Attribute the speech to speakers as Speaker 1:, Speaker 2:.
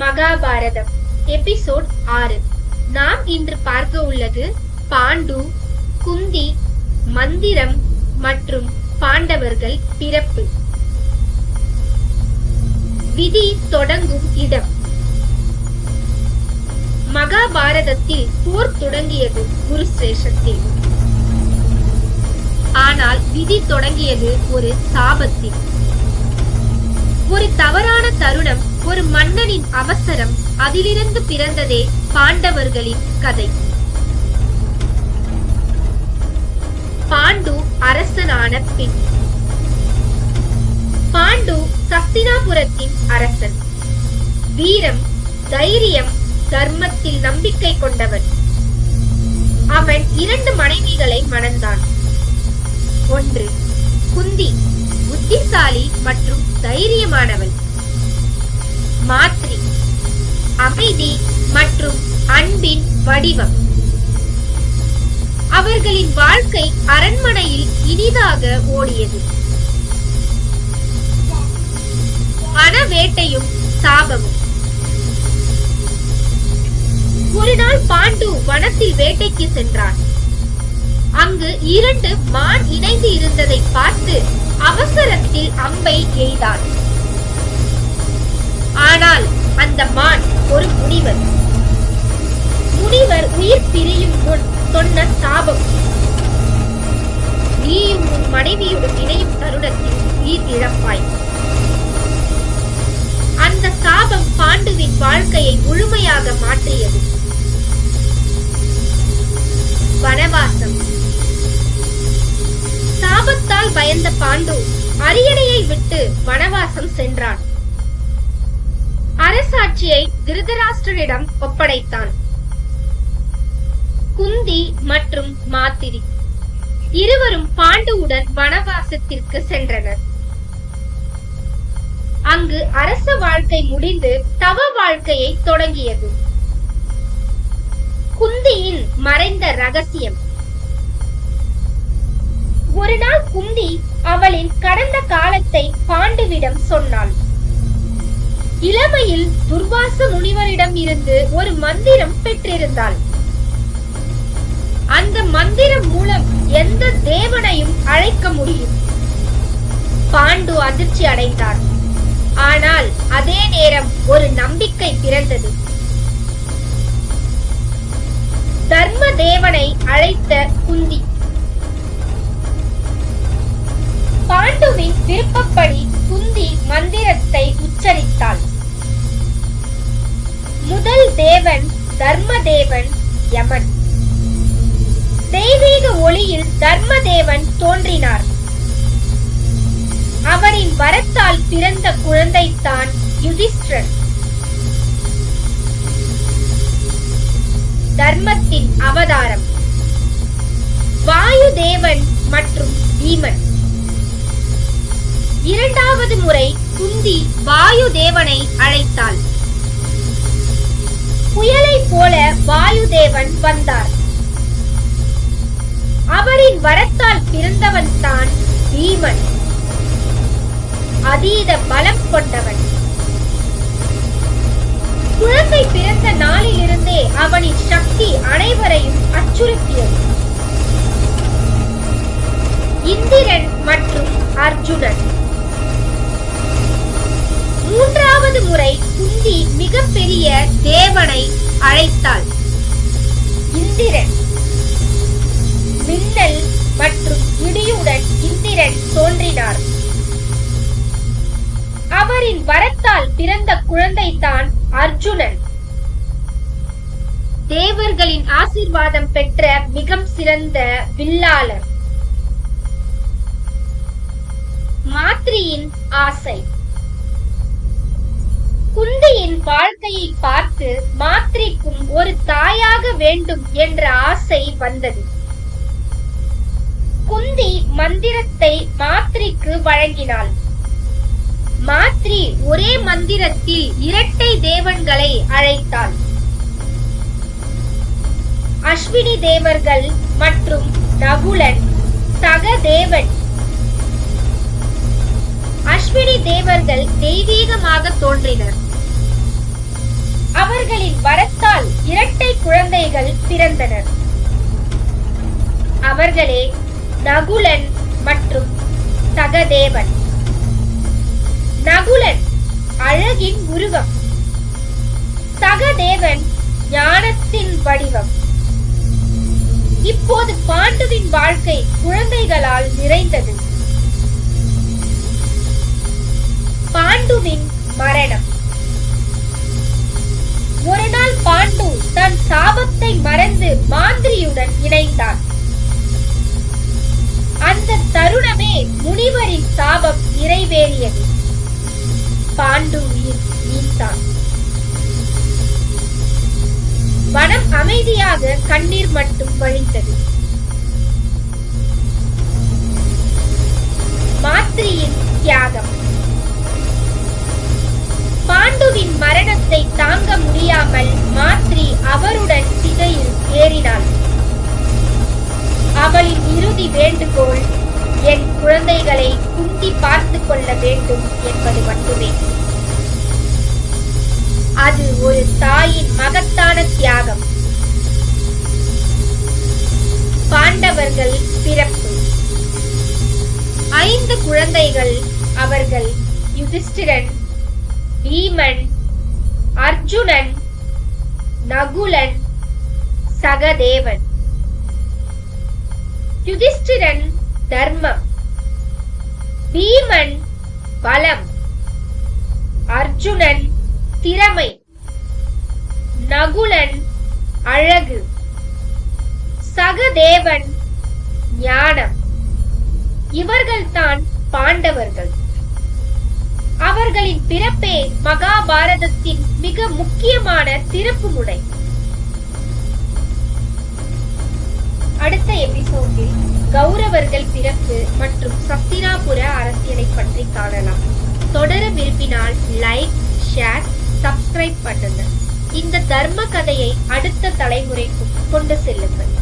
Speaker 1: Mahabharatam episode ஆறு. நாம் இன்று பார்க்க உள்ளது பாண்டு குந்தி மந்திரம் மற்றும் பாண்டவர்கள் பிறப்பு. விதி தொடங்கும் இடம். மகாபாரதத்தில் போர் தொடங்கியது குருஸ்ரேஷத்தில் ஆனால் விதி தொடங்கியது ஒரு சாபத்தில். ஒரு தவறான தருணம் ஒரு மன்னனின் அவசரம் அதிலிருந்து பிறந்ததே பாண்டவர்களின் கதை. பாண்டு அரசனான பின். பாண்டு சஸ்தினாபுரத்தின் அரசன். வீரம் தைரியம் தர்மத்தில் நம்பிக்கை கொண்டவன். அவன் இரண்டு மனைவிகளை மணந்தான். ஒன்று குந்தி புத்திசாலி மற்றும் தைரியமானவள் மாத்ரி அமைதி மற்றும் அன்பின் வடிவம். அவர்களின் வாழ்க்கை அரண்மனையில் இனிதாக ஓடியது. மனவேட்டையும் சாபமும். ஒரு நாள் பாண்டு வனத்தில் வேட்டைக்கு சென்றான். அங்கு இரண்டு மான் இணைந்து இருந்ததை பார்த்து அவசரத்தில் அம்பை எய்தான். ஆனால் அந்த மான் ஒரு முனிவர். முனிவர் உயிர் பிரியும் முன் சொன்ன சாபம் நீயும் உன் மனைவியுடன் இணையும் தருணத்தில் உயிர் இழப்பாய். அந்த சாபம் பாண்டுவின் வாழ்க்கையை முழுமையாக மாற்றியது. வனவாசம். சாபத்தால் பயந்த பாண்டு அரியணையை விட்டு வனவாசம் சென்றான். அரசாட்சியை திருதராஷ்டிரனிடம் ஒப்படைத்தான். குந்தி மற்றும் மாத்திரி இருவரும் பாண்டுவுடன் வனவாசத்திற்கு சென்றனர். அங்கு அரச வாழ்க்கை முடிந்து தவ வாழ்க்கையை தொடங்கியது. குந்தியின் மறைந்த ரகசியம். ஒரு நாள் குந்தி அவளின் கடந்த காலத்தை பாண்டுவிடம் சொன்னாள். இளமையில் துர்வாச முனிவரிடம் இருந்து ஒரு மந்திரம் பெற்றிருந்தாள். அந்த மந்திரம் மூலம் எந்த தேவனையும் அழைக்க முடியும். பாண்டு அதிர்ச்சி அடைந்தார். ஆனால் அதே நேரம் ஒரு நம்பிக்கை பிறந்தது. தர்ம தேவனை அழைத்த குந்தி. பாண்டுவின் விருப்பப்படி குந்தி மந்திரத்தை உச்சரித்தாள். முதல் தேவன் தர்மதேவன் யமன். தெய்வீக ஒளியில் தர்மதேவன் தோன்றினார். அவரின் வரத்தால் பிறந்த குழந்தைத்தான் யுதிஷ்டிரன். தர்மத்தின் அவதாரம். வாயு தேவன் மற்றும் பீமன். இரண்டாவது முறை குந்தி வாயு தேவனை அழைத்தாள். புயலை போல வாயுதேவன் வந்தார். அவரின் வரத்தால் பிறந்தவன் தான் பீமன் அதீத பலம் கொண்டவன். குழந்தை பிறந்த நாளிலிருந்தே அவனின் சக்தி அனைவரையும் அச்சுறுத்தியது. இந்திரன் மற்றும் அர்ஜுனன். மூன்றாவது முறை குந்தி மிகப்பெரிய தேவனை அழைத்தாள். இந்திரன் மின்னல் மற்றும் இடியுடன் இந்திரன் தோன்றினார். அவரின் வரத்தால் பிறந்த குழந்தைதான் அர்ஜுனன். தேவர்களின் ஆசீர்வாதம் பெற்ற மிக சிறந்த வில்லாளர். மாத்ரியின் ஆசை. குந்தியின் வாழ்க்கையை பார்த்து மாத்ரிக்கும் ஒரு தாயாக வேண்டும் என்ற ஆசை வந்தது. குந்தி மந்திரத்தை மாத்ரிக்கு வழங்கினாள். மாத்ரி ஒரே மந்திரத்தில் இரட்டை தேவன்களை அழைத்தாள். அஸ்வினி தேவர்கள் மற்றும் நகுலன் சகதேவன் அஸ்வினி தேவர்கள் தெய்வீகமாக தோன்றினர். அவர்களின் வரத்தால் இரட்டை குழந்தைகள் பிறந்தனர். அவர்களே நகுலன் மற்றும் சகதேவன் நகுலன் அழகின் உருவம். சகதேவன் ஞானத்தின் வடிவம். இப்போது பாண்டுவின் வாழ்க்கை குழந்தைகளால் நிறைந்தது. பாண்டுவின் மரணம். மாந்திரியுடன் இணைந்தான். அந்த தருணமே முனிவரின் சாபம் நிறைவேறியது. பாண்டு உயிர் நீத்தான் வனம் அமைதியாக கண்ணீர் மட்டும் வழிந்தது. மாத்ரியின் தியாகம். மரணத்தை தாங்க முடியாமல் மாத்ரி அவருடன் சிதையில் ஏறினாள். அவளின் இறுதி வேண்டுகோள் என் குழந்தைகளை குந்தி பார்த்து கொள்ள வேண்டும் என்பது மட்டுமே. அது ஒரு தாயின் மகத்தான தியாகம். பாண்டவர்கள் பிறப்பு. ஐந்து குழந்தைகள் அவர்கள் யுதிஷ்டிரன் பீமன் அர்ஜுனன் நகுலன் சகதேவன். யுதிஷ்டிரன் தர்மம். பீமன் பலம். அர்ஜுனன் திறமை. நகுலன் அழகு. சகதேவன் ஞானம். இவர்கள்தான் பாண்டவர்கள். அவர்களின் பிறப்பே மகாபாரதத்தின் மிக முக்கியமான திருப்பு முனை. அடுத்த எபிசோடில் கௌரவர்கள் பிறப்பு மற்றும் சஸ்தினாபுர அரசியலை பற்றி காணலாம். தொடர விரும்பினால் லைக் ஷேர் சப்ஸ்கிரைப் பண்ணுங்க. இந்த தர்ம கதையை அடுத்த தலைமுறைக்கும் கொண்டு செல்லுங்கள்.